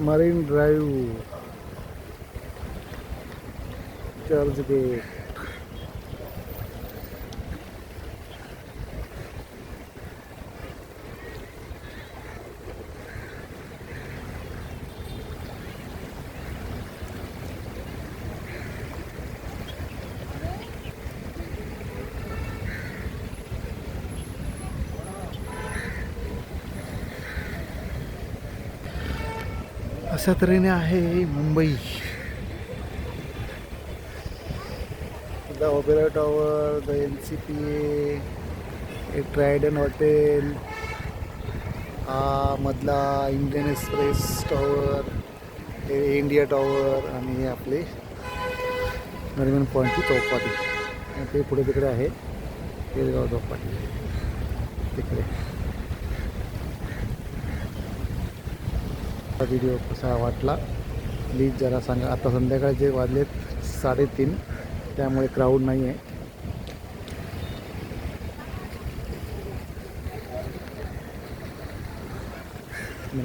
Marine drive church अशा तऱ्हेने आहे Mumbai. The Oberoi tower the N C P A Trident hotel हा मधला Indian Express tower India tower आणि हे आपले नरिमन पॉईंटची चौपाटी. आणि ते पुढे तिकडे आहे केरगाव चौपाटी. तिकडे. हा व्हिडिओ कसा वाटला? प्लीज जरा सांगा. आता संध्याकाळचे वाजलेत साडेतीन. त्यामुळे क्राऊड नाही आहे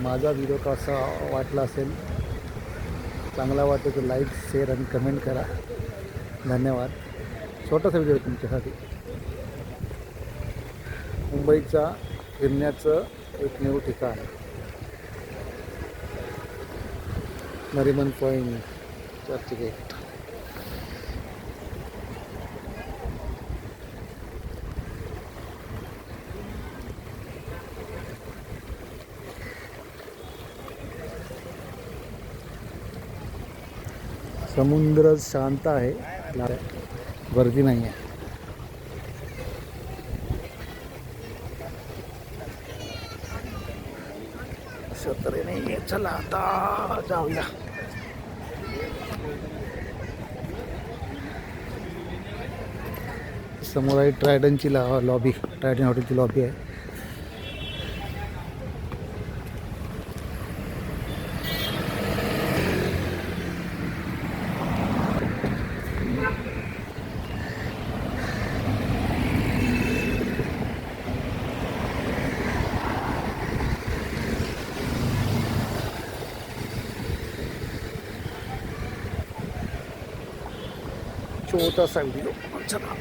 माझा व्हिडिओ कसा वाटला असेल चांगला वाटतो तर लाईक शेअर आणि कमेंट करा. धन्यवाद. छोटासा व्हिडिओ आहे तुमच्यासाठी. मुंबईचा फिरण्याचं एकमेव ठिकाण नरिमन पॉईंट चर्च गेट समुद्र शांत आहे. गर्दी नाही आहे अशा तऱ्हेने चला आता जाऊया. समोर आहे ट्रायडनची लॉ लॉबी. ट्रायडन हॉटेलची लॉबी आहे. छोटासा व्हिडिओ चला.